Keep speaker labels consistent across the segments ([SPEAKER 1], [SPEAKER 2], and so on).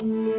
[SPEAKER 1] Щиро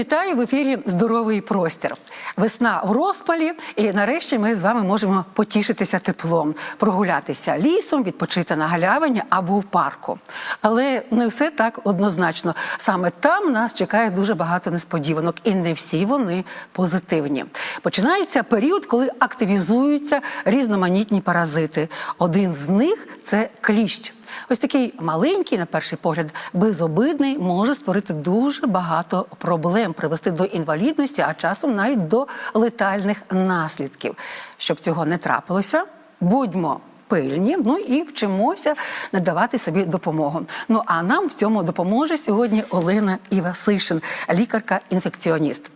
[SPEAKER 1] вітаю в ефірі Здоровий простір. Весна в розпалі, і нарешті ми з вами можемо потішитися теплом, прогулятися лісом, відпочити на галявині або в парку. Але не все так однозначно. Саме там нас чекає дуже багато несподіванок, і не всі вони позитивні. Починається період, коли активізуються різноманітні паразити. Один з них це кліщ. Ось такий маленький, на перший погляд, безобидний, може створити дуже багато проблем, привести до інвалідності, а часом навіть до летальних наслідків. Щоб цього не трапилося, будьмо. Пильні, ну і вчимося надавати собі допомогу. Ну а нам в цьому допоможе сьогодні Олена Івасишин, лікарка-інфекціоніст.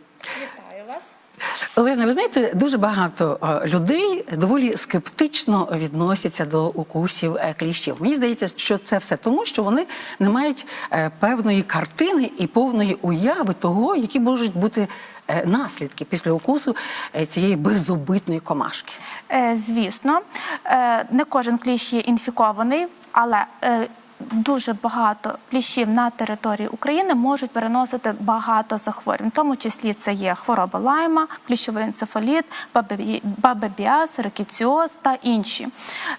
[SPEAKER 1] Олена, ви знаєте, дуже багато людей доволі скептично відносяться до укусів е, кліщів. Мені здається, що це все тому, що вони не мають е, певної картини і повної уяви того, які можуть бути е, наслідки після укусу цієї безобидної комашки.
[SPEAKER 2] Звісно, не кожен кліщ є інфікований, але дуже багато кліщів на території України можуть переносити багато захворювань. В тому числі це є хвороба лайма, кліщовий енцефаліт, бабебіаз, рикіціоз та інші.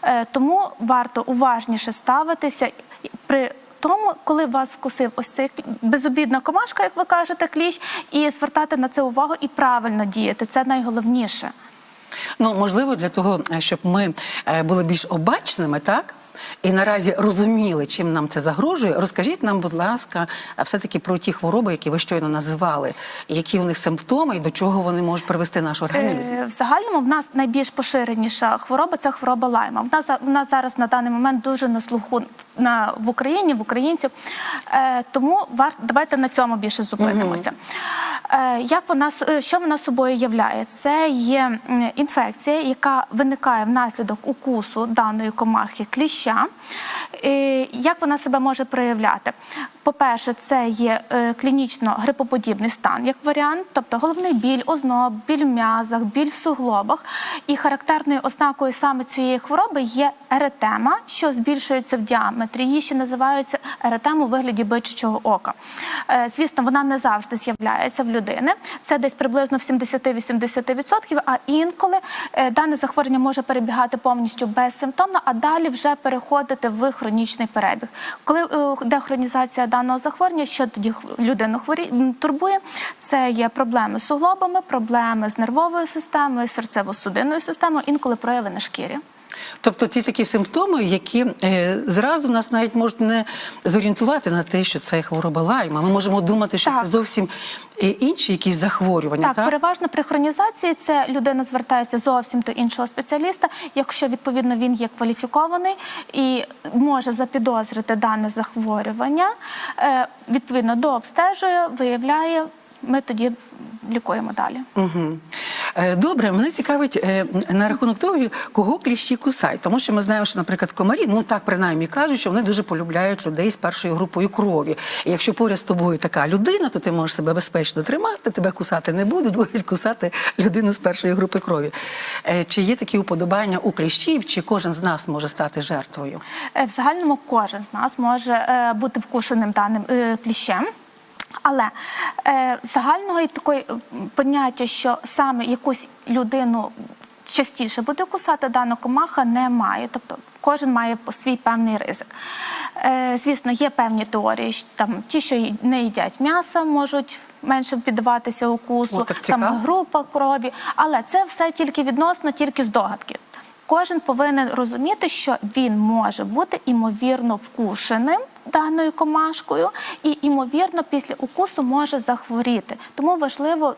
[SPEAKER 2] Е, Тому варто уважніше ставитися при тому, коли вас вкусив ось цей безобідна комашка, як ви кажете, кліщ, і звертати на це увагу і правильно діяти. Це найголовніше.
[SPEAKER 1] Ну, можливо, для того, е, щоб ми е, були більш обачними, так? І наразі розуміли, чим нам це загрожує. Розкажіть нам, будь ласка, все-таки про ті хвороби, які ви щойно називали, які у них симптоми, і до чого вони можуть привести наш організм.
[SPEAKER 2] Е, В загальному в нас найбільш поширеніша хвороба це хвороба лайма. В нас, в нас зараз на даний момент дуже на слуху на, в Україні, в українців. Е, тому вар, давайте на цьому більше зупинимося. Е, як вона, що вона собою являє? Це є інфекція, яка виникає внаслідок укусу даної комахи кліща. Е, Як вона себе може проявляти? По-перше, це є е, клінічно грипоподібний стан як варіант, тобто головний біль, озноб, біль в м'язах, біль в суглобах. І характерною ознакою саме цієї хвороби є еретема, що збільшується в діаметрі. Її ще називаються еретема у вигляді бичачого ока. Е, Звісно, вона не завжди з'являється в людини. Це десь приблизно в 70-80%, а інколи е, дане захворювання може перебігати повністю безсимптомно, а далі вже переходити в хронічний перебіг. Коли де хронізація даного захворювання, що тоді людину хворі... турбує, це є проблеми з суглобами, проблеми з нервовою системою, серцево-судинною системою, інколи прояви на шкірі.
[SPEAKER 1] Тобто ті такі симптоми, які е, зразу нас навіть можуть не зорієнтувати на те, що це хвороба лайма. Ми можемо думати, що
[SPEAKER 2] Так.
[SPEAKER 1] це зовсім е, інші якісь захворювання.
[SPEAKER 2] Так,
[SPEAKER 1] Так,
[SPEAKER 2] переважно при хронізації це людина звертається зовсім до іншого спеціаліста, якщо відповідно він є кваліфікований і може запідозрити дане захворювання, е, відповідно дообстежує, виявляє. Ми тоді лікуємо далі.
[SPEAKER 1] Угу. Добре, мене цікавить е, на рахунок того, кого кліщі кусають. Тому що ми знаємо, що, наприклад, комарі, ну так принаймні кажуть, що вони дуже полюбляють людей з першою групою крові. І якщо поряд з тобою така людина, то ти можеш себе безпечно тримати, тебе кусати не будуть, будуть кусати людину з першої групи крові. Е, Чи є такі уподобання у кліщів, чи кожен з нас може стати жертвою?
[SPEAKER 2] Е, В загальному кожен з нас може е, бути вкушеним даним е, кліщем. Але е, загального такої е, поняття, що саме якусь людину частіше буде кусати дана комаха, немає. Тобто кожен має свій певний ризик. Е, звісно, є певні теорії, що там ті, що не їдять м'яса, можуть менше піддаватися укусу,
[SPEAKER 1] О, так
[SPEAKER 2] там група крові. Але це все тільки відносно, тільки здогадки. Кожен повинен розуміти, що він може бути імовірно вкушеним даною комашкою, і імовірно після укусу може захворіти. Тому важливо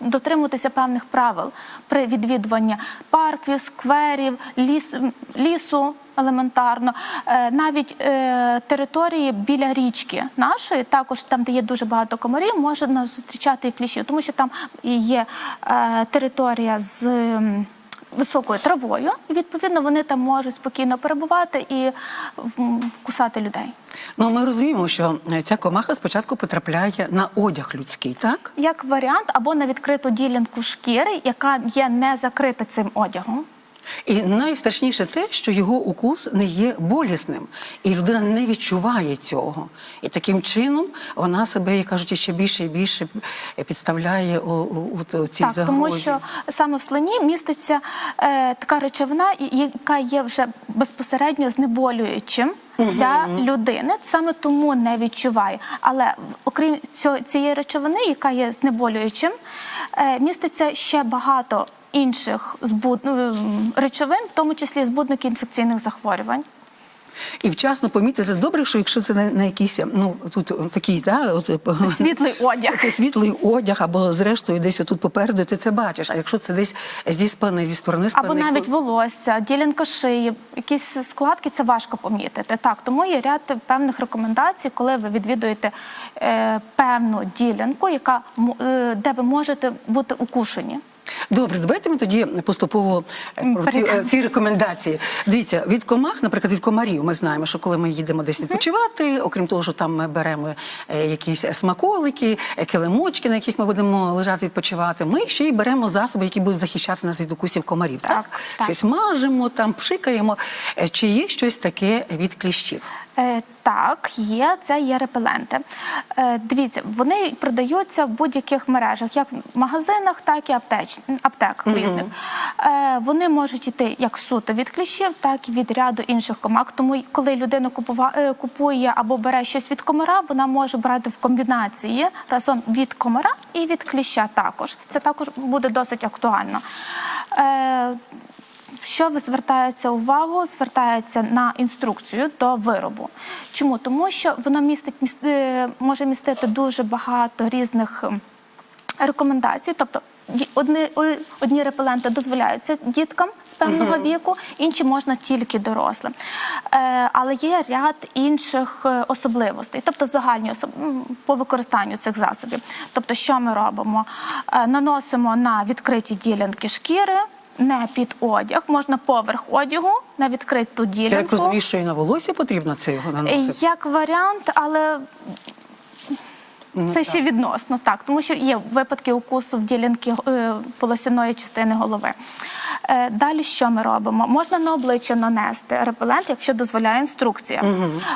[SPEAKER 2] дотримуватися певних правил при відвідуванні парків, скверів, ліс, лісу. Елементарно, Е, навіть е, території біля річки нашої, також там, де є дуже багато комарів, може нас зустрічати і кліщів, тому що там є е, територія з високою травою. І відповідно вони там можуть спокійно перебувати і кусати людей.
[SPEAKER 1] Ну ми розуміємо, що е, ця комаха спочатку потрапляє на одяг людський, так?
[SPEAKER 2] Як варіант, або на відкриту ділянку шкіри, яка є не закрита цим одягом.
[SPEAKER 1] І найстрашніше те, що його укус не є болісним, і людина не відчуває цього. І таким чином вона себе, як кажуть, ще більше і більше підставляє у, у, у цій
[SPEAKER 2] Так,
[SPEAKER 1] загрозі.
[SPEAKER 2] тому що саме в слині міститься е, така речовина, яка є вже безпосередньо знеболюючим для людини, саме тому не відчуває. Але окрім цього, цієї речовини, яка є знеболюючим, е, міститься ще багато інших збуд... ем, речовин, в тому числі збудники інфекційних захворювань.
[SPEAKER 1] І вчасно помітити добре, що якщо це на, якийсь, ну тут такий, да, от,
[SPEAKER 2] Світлий одяг.
[SPEAKER 1] Світлий одяг, або зрештою десь отут попереду, ти це бачиш. А якщо це десь зі спини, зі сторони спини,
[SPEAKER 2] Або навіть волосся, ділянка шиї, якісь складки це важко помітити. Так, тому є ряд певних рекомендацій, коли ви відвідуєте е, певну ділянку, яка е, де ви можете бути укушені.
[SPEAKER 1] Добре, давайте ми тоді поступово е, про ці, е, ці рекомендації. Дивіться, від комах, наприклад, від комарів, ми знаємо, що коли ми їдемо десь відпочивати, окрім того, що там ми беремо е, якісь смаколики, килимочки, на яких ми будемо лежати відпочивати, ми ще й беремо засоби, які будуть захищати нас від укусів комарів. Так,
[SPEAKER 2] Так, так.
[SPEAKER 1] щось мажемо, там пшикаємо. Чи є щось таке від кліщів?
[SPEAKER 2] Е, так, є, це є репеленти. Е, дивіться, вони продаються в будь-яких мережах, як в магазинах, так і аптеч, аптеках різних. Е, вони можуть йти як суто від кліщів, так і від ряду інших комах. Тому коли людина купува, е, купує або бере щось від комара, вона може брати в комбінації разом від комара і від кліща також. Це також буде досить актуально. Е, що ви звертається увагу? Звертається на інструкцію до виробу. Чому? Тому що воно містить е, може містити дуже багато різних ем, рекомендацій. Тобто одні, одні репеленти дозволяються діткам з певного віку, інші можна тільки дорослим. Е, але є ряд інших е, особливостей, тобто загальні особ... по використанню цих засобів. Тобто, що ми робимо? Е, наносимо на відкриті ділянки шкіри. Не під одяг, можна поверх одягу на відкриту ділянку.
[SPEAKER 1] Я так розумію, що і на волосся потрібно це його
[SPEAKER 2] Е,
[SPEAKER 1] наносити.
[SPEAKER 2] Як варіант, але
[SPEAKER 1] Ну,
[SPEAKER 2] це
[SPEAKER 1] так.
[SPEAKER 2] ще відносно так, тому що є випадки укусу в ділянки е, волосяної частини голови. Е, Далі що ми робимо? Можна на обличчя нанести репелент, якщо дозволяє інструкція.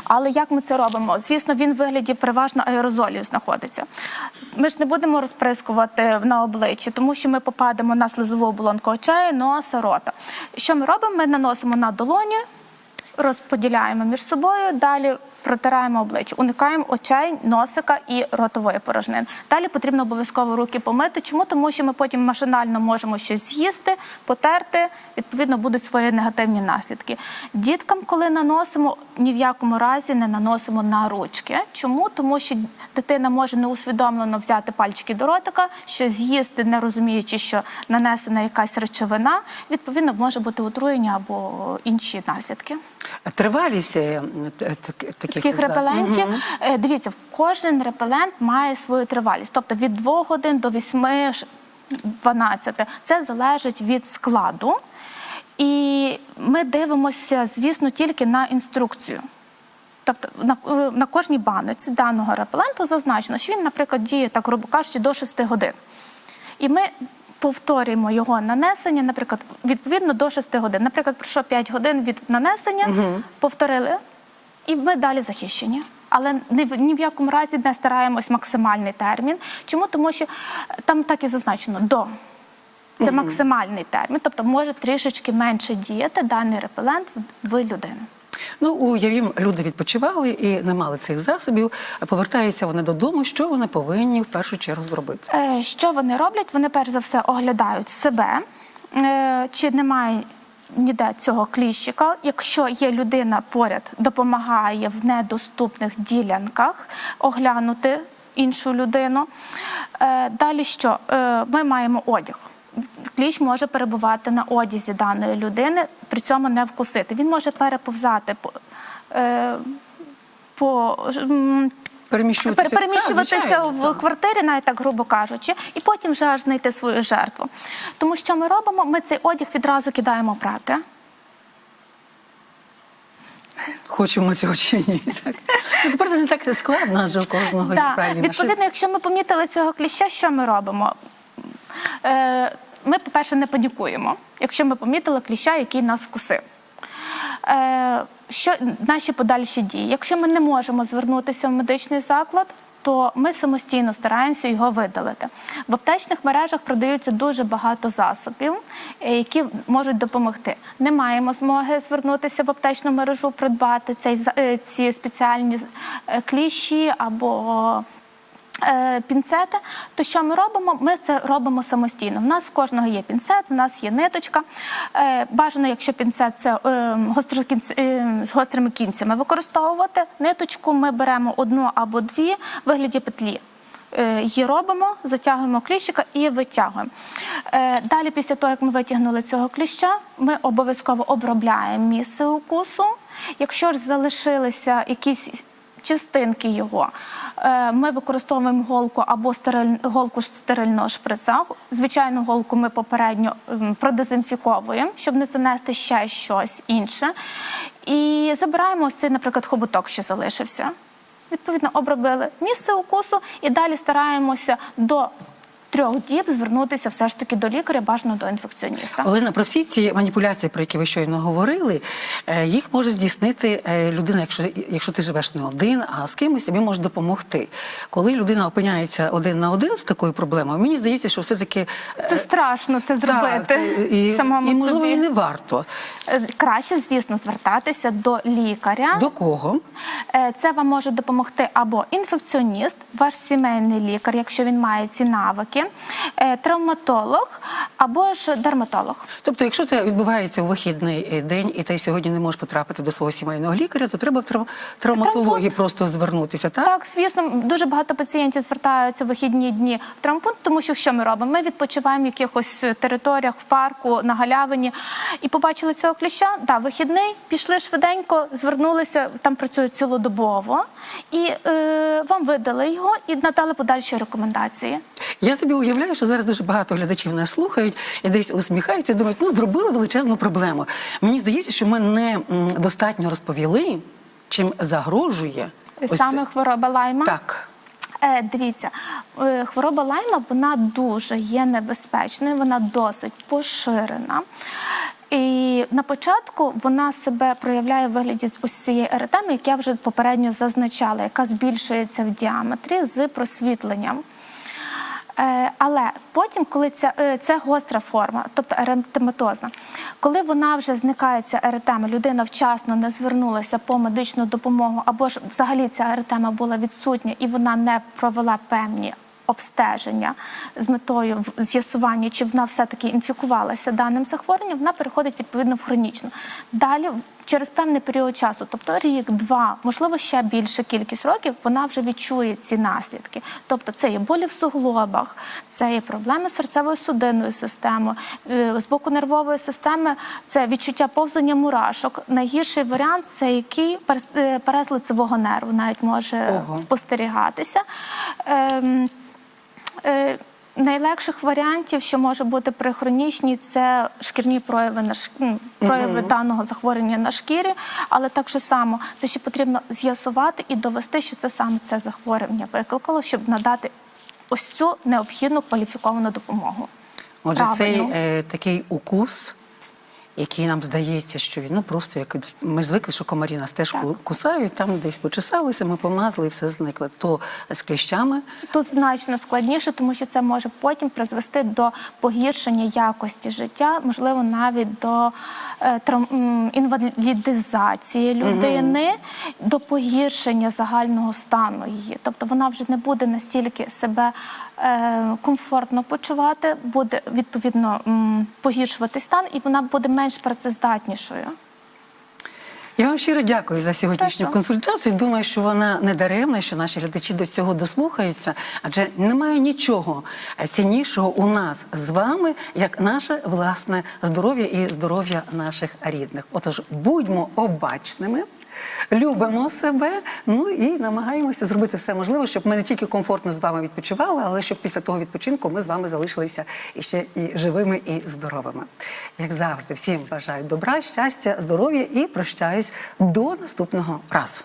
[SPEAKER 2] Але як ми це робимо? Звісно, він в вигляді переважно аерозолів знаходиться. Ми ж не будемо розприскувати на обличчі, тому що ми попадемо на слизову оболонку очей, носа, рота. Що ми робимо? Ми наносимо на долоні, розподіляємо між собою, далі протираємо обличчя, уникаємо очей, носика і ротової порожнини. Далі потрібно обов'язково руки помити. Чому? Тому що ми потім машинально можемо щось з'їсти, потерти, відповідно, будуть свої негативні наслідки. Діткам, коли наносимо, ні в якому разі не наносимо на ручки. Чому? Тому що дитина може неусвідомлено взяти пальчики до ротика, щось з'їсти, не розуміючи, що нанесена якась речовина, відповідно, може бути отруєння або інші наслідки.
[SPEAKER 1] Тривалість е, так- таких,
[SPEAKER 2] Таких репелентів, е, дивіться, кожен репелент має свою тривалість, тобто від 2 годин до 8-12. Це залежить від складу. І ми дивимося, звісно, тільки на інструкцію. Тобто на, е, на кожній баночці даного репеленту зазначено, що він, наприклад, діє, так грубо кажучи, до 6 годин. І ми повторюємо його нанесення, наприклад, відповідно до 6 годин. Наприклад, пройшло 5 годин від нанесення, повторили, і ми далі захищені. Але ні в, ні в якому разі не стараємось максимальний термін. Чому? Тому що е, там так і зазначено до. Це максимальний термін, тобто може трішечки менше діяти даний репелент в людини.
[SPEAKER 1] Ну, уявім, люди відпочивали і не мали цих засобів. Повертаються вони додому. Що вони повинні в першу чергу зробити?
[SPEAKER 2] Е, Що вони роблять? Вони перш за все оглядають себе, е, чи немає ніде цього кліщика. Якщо є людина поряд, допомагає в недоступних ділянках оглянути іншу людину. Е, Далі що? Ми маємо одяг. Кліщ може перебувати на одязі даної людини, при цьому не вкусити. Він може переповзати по, е, по,
[SPEAKER 1] Переміщуватися,
[SPEAKER 2] переміщуватися
[SPEAKER 1] Так,
[SPEAKER 2] в
[SPEAKER 1] так.
[SPEAKER 2] квартирі, навіть так грубо кажучи, і потім вже аж знайти свою жертву. Тому що ми робимо? Ми цей одяг відразу кидаємо прати.
[SPEAKER 1] Хочемо цього чи ні. Так. Ну, тепер це не так складно, адже у кожного є правильні
[SPEAKER 2] Відповідно, якщо ми помітили цього кліща, що ми робимо? Е, Ми, по-перше, не панікуємо, якщо ми помітили кліща, який нас вкусив. Е, Що наші подальші дії? Якщо ми не можемо звернутися в медичний заклад, то ми самостійно стараємося його видалити. В аптечних мережах продаються дуже багато засобів, е, які можуть допомогти. Не маємо змоги звернутися в аптечну мережу, придбати цей, е, ці спеціальні кліщі або пінцети, то що ми робимо? Ми це робимо самостійно. В нас в кожного є пінцет, в нас є ниточка. Е, Бажано, якщо пінцет це е, е, з гострими кінцями використовувати. Ниточку ми беремо одну або дві в вигляді петлі. Е, Її робимо, затягуємо кліщика і витягуємо. Е, Далі, після того, як ми витягнули цього кліща, ми обов'язково обробляємо місце укусу. Якщо ж залишилися якісь частинки його. Е, Ми використовуємо голку або стериль... голку стерильного шприца. Звичайну голку ми попередньо ем, продезінфіковуємо, щоб не занести ще щось інше. І забираємо ось цей, наприклад, хоботок, що залишився. Відповідно, обробили місце укусу і далі стараємося до трьох діб звернутися все ж таки до лікаря, бажано до інфекціоніста.
[SPEAKER 1] Олена, про всі ці маніпуляції, про які ви щойно говорили, е, їх може здійснити е, людина, якщо, якщо ти живеш не один, а з кимось тобі може допомогти. Коли людина опиняється один на один з такою проблемою, мені здається, що все-таки е,
[SPEAKER 2] Це страшно це зробити
[SPEAKER 1] так, і,
[SPEAKER 2] самому
[SPEAKER 1] і можливо
[SPEAKER 2] собі.
[SPEAKER 1] і не варто.
[SPEAKER 2] Е, Краще, звісно, звертатися до лікаря.
[SPEAKER 1] До кого?
[SPEAKER 2] Е, Це вам може допомогти або інфекціоніст, ваш сімейний лікар, якщо він має ці навики, е, травматолог або ж дерматолог.
[SPEAKER 1] Тобто, якщо це відбувається у вихідний е, день, і ти сьогодні не можеш потрапити до свого сімейного лікаря, то треба в трав- травматології просто звернутися, так?
[SPEAKER 2] Так, звісно, дуже багато пацієнтів звертаються в вихідні дні в травмпункт, тому що що ми робимо? Ми відпочиваємо в якихось територіях в парку, на галявині і побачили цього кліща. Да, вихідний, пішли швиденько, звернулися, там працюють цілодобово, і е, вам видали його і надали подальші рекомендації.
[SPEAKER 1] Я собі уявляю, що зараз дуже багато глядачів нас слухають і десь усміхаються, і думають, ну зробили величезну проблему. Мені здається, що ми не достатньо розповіли, чим загрожує
[SPEAKER 2] Саме хвороба лайма.
[SPEAKER 1] так.
[SPEAKER 2] Е, дивіться, е, хвороба лайма вона дуже є небезпечною, вона досить поширена. І на початку вона себе проявляє в вигляді з ось цієї еретеми, як я вже попередньо зазначала, яка збільшується в діаметрі з просвітленням. Е, Але потім, коли ця е, це гостра форма, тобто еретематозна, коли вона вже зникає ця еретема, людина вчасно не звернулася по медичну допомогу, або ж взагалі ця еретема була відсутня і вона не провела певні обстеження з метою з'ясування, чи вона все-таки інфікувалася даним захворюванням, вона переходить відповідно в хронічну. Далі, через певний період часу, тобто рік, два, можливо, ще більша кількість років, вона вже відчує ці наслідки. Тобто, це є болі в суглобах, це є проблеми з серцево-судинною системою, е, з боку нервової системи це відчуття повзання мурашок. Найгірший варіант це який е, перез лицевого нерву навіть може
[SPEAKER 1] Ого.
[SPEAKER 2] спостерігатися. Ем, Е, Найлегших варіантів, що може бути при хронічній, це шкірні прояви на шкірі, прояви mm -hmm. даного захворювання на шкірі, але так же само це ще потрібно з'ясувати і довести, що це саме це захворювання викликало, щоб надати ось цю необхідну кваліфіковану допомогу.
[SPEAKER 1] Отже, цей е, такий укус, який нам здається, що він ну просто як ми звикли, що комарі нас теж
[SPEAKER 2] Так.
[SPEAKER 1] кусають, там десь почесалися, ми помазали і все зникло. То з кліщами
[SPEAKER 2] Тут значно складніше, тому що це може потім призвести до погіршення якості життя, можливо, навіть до е, трам- інвалідизації людини, до погіршення загального стану її. Тобто вона вже не буде настільки себе е, комфортно почувати, буде відповідно погіршувати стан, і вона буде менш працездатнішою.
[SPEAKER 1] Я вам щиро дякую за сьогоднішню
[SPEAKER 2] Прошу.
[SPEAKER 1] консультацію. Думаю, що вона не даремна, що наші глядачі до цього дослухаються, адже немає нічого ціннішого у нас з вами, як наше власне здоров'я і здоров'я наших рідних. Отож, будьмо обачними, любимо себе, ну і намагаємося зробити все можливе, щоб ми не тільки комфортно з вами відпочивали, але щоб після того відпочинку ми з вами залишилися іще і живими, і здоровими. Як завжди, всім бажаю добра, щастя, здоров'я і прощаюсь до наступного разу.